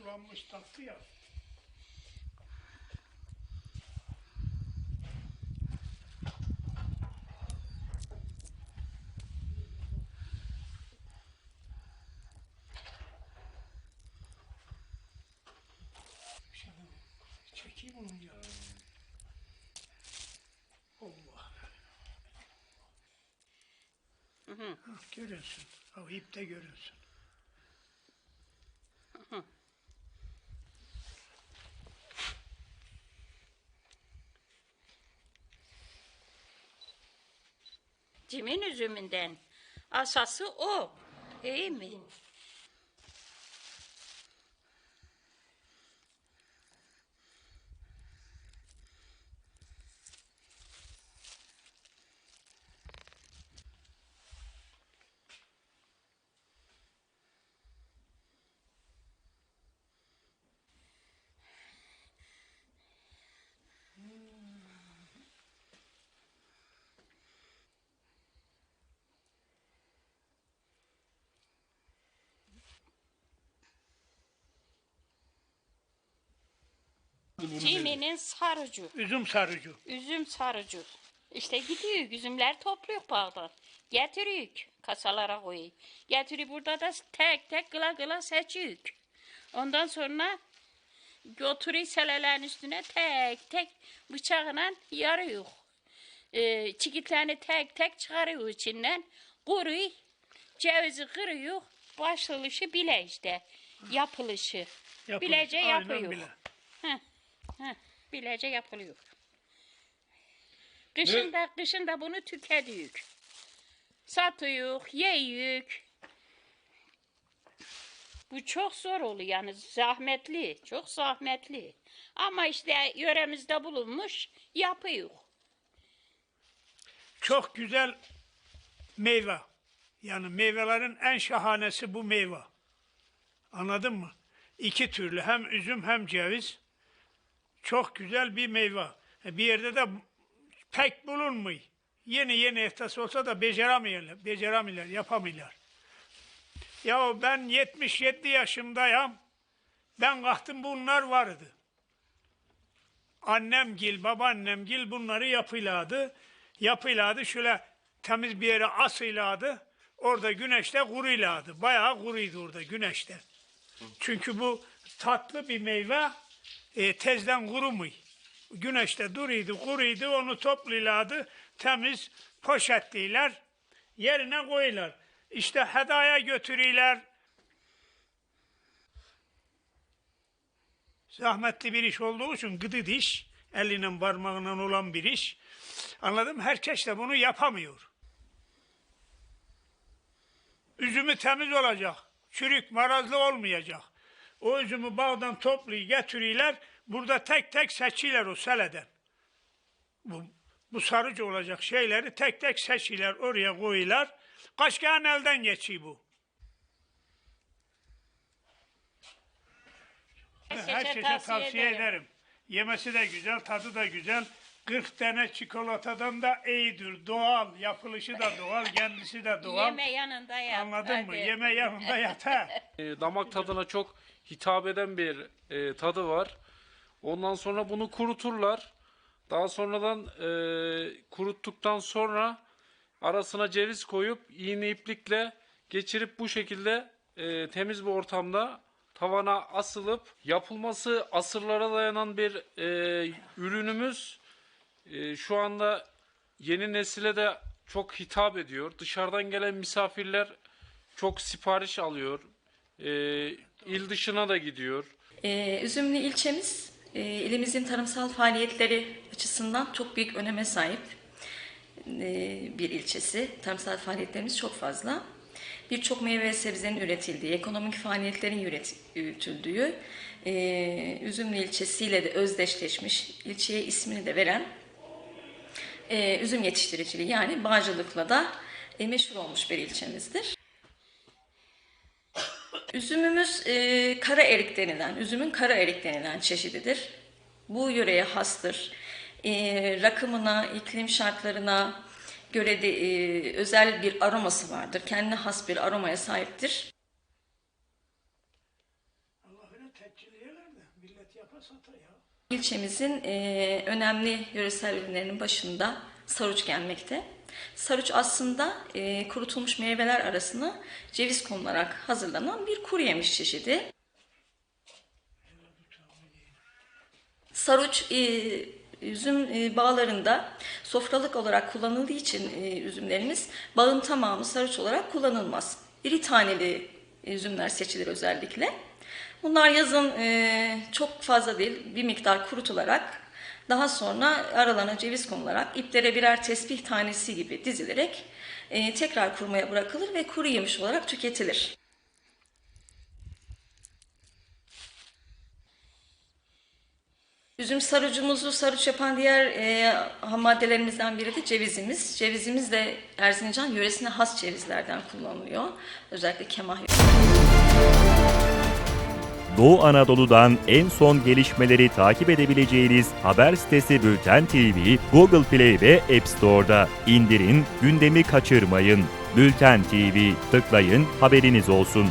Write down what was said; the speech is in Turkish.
sulanmış tatlı ya. Çekeyim onu ya. Allah. Ha, görünsün. O ipte görünsün. Cimin üzümünden. Asası o. İyi mi? Ciminin sarıcı. Üzüm sarıcı. Üzüm sarıcı. İşte gidiyor üzümler topluyor bağdan. Getiriyor kasalara koyuyor. Getiriyor burada da tek tek gıla gıla seçiyor. Ondan sonra götürüyor selelerin üstüne tek tek bıçağla yarıyor. Ee, çikitlerini tek tek çıkarıyor içinden. Kuruyor. Cevizi kırıyor. Başlılışı bile işte. Yapılışı. Yapılır. Bilece yapıyor. bile. Heh, heh, bilece yapılıyor. Kışın da, kışın da bunu tüketiyor. Satıyor, yiyor. Bu çok zor oluyor yani zahmetli, çok zahmetli. Ama işte yöremizde bulunmuş, yapıyor. Çok güzel meyve. Yani meyvelerin en şahanesi bu meyve. Anladın mı? İki türlü hem üzüm hem ceviz. Çok güzel bir meyve. E, Bir yerde de pek bulunmuyor. Yeni yeni ihtas olsa da beceremiyorlar, beceremiyorlar, yapamıyorlar. Ya ben 77 yaşındayım. Ben kalktım bunlar vardı. Annemgil, babaannemgil bunları yapıladı. Yapıladı şöyle temiz bir yere asıladı. Orada güneşte kuruyladı. Bayağı kuruydu orada güneşte. Çünkü bu tatlı bir meyve e, tezden kurumuyor. Güneşte duruydu, kuruydu, onu toplayladı. Temiz poşetliler, yerine koyular. İşte hedaya götürüyorlar. Zahmetli bir iş olduğu için gıdı diş, elinin parmağından olan bir iş. Anladın mı? Herkes de bunu yapamıyor. Üzümü temiz olacak. Çürük, marazlı olmayacak. O üzümü bağdan toplayıp getiriyorlar. Burada tek tek seçiyorlar o seleden. Bu, bu sarıcı olacak şeyleri tek tek seçiyorlar. Oraya koyuyorlar. Kaç kere elden geçiyor bu. Herkese tavsiye, ederim. Yemesi de güzel, tadı da güzel. 40 tane çikolatadan da iyidir. Doğal, yapılışı da doğal, kendisi de doğal. Yeme yanında yap. Anladın mı? hadi. Yeme yanında yatar. E, damak tadına çok hitap eden bir e, tadı var. Ondan sonra bunu kuruturlar. Daha sonradan e, kuruttuktan sonra arasına ceviz koyup iğne iplikle geçirip bu şekilde e, temiz bir ortamda tavana asılıp yapılması asırlara dayanan bir e, ürünümüz. E, şu anda yeni nesile de çok hitap ediyor. Dışarıdan gelen misafirler çok sipariş alıyor. E, il dışına da gidiyor. Ee, Üzümlü ilçemiz e, ilimizin tarımsal faaliyetleri açısından çok büyük öneme sahip e, bir ilçesi. Tarımsal faaliyetlerimiz çok fazla. Birçok meyve ve sebzenin üretildiği, ekonomik faaliyetlerin üret- yürütüldüğü e, Üzümlü ilçesiyle de özdeşleşmiş, ilçeye ismini de veren e, üzüm yetiştiriciliği yani bağcılıkla da e, meşhur olmuş bir ilçemizdir. Üzümümüz e, kara erik denilen, üzümün kara erik denilen çeşididir. Bu yöreye hastır. E, rakımına, iklim şartlarına göre de e, özel bir aroması vardır. Kendine has bir aromaya sahiptir. İlçemizin e, önemli yöresel ürünlerinin başında saruç gelmekte. Saruç aslında e, kurutulmuş meyveler arasına ceviz konularak hazırlanan bir kuru yemiş çeşidi. Saruç e, üzüm e, bağlarında sofralık olarak kullanıldığı için e, üzümlerimiz bağın tamamı saruç olarak kullanılmaz. İri taneli üzümler seçilir özellikle. Bunlar yazın e, çok fazla değil bir miktar kurutularak daha sonra aralarına ceviz konularak iplere birer tesbih tanesi gibi dizilerek e, tekrar kurumaya bırakılır ve kuru yemiş olarak tüketilir. Üzüm sarucumuzu saruç yapan diğer e, ham maddelerimizden biri de cevizimiz. Cevizimiz de Erzincan yöresine has cevizlerden kullanılıyor. Özellikle kemah Doğu Anadolu'dan en son gelişmeleri takip edebileceğiniz haber sitesi Bülten TV, Google Play ve App Store'da. İndirin, gündemi kaçırmayın. Bülten TV, tıklayın, haberiniz olsun.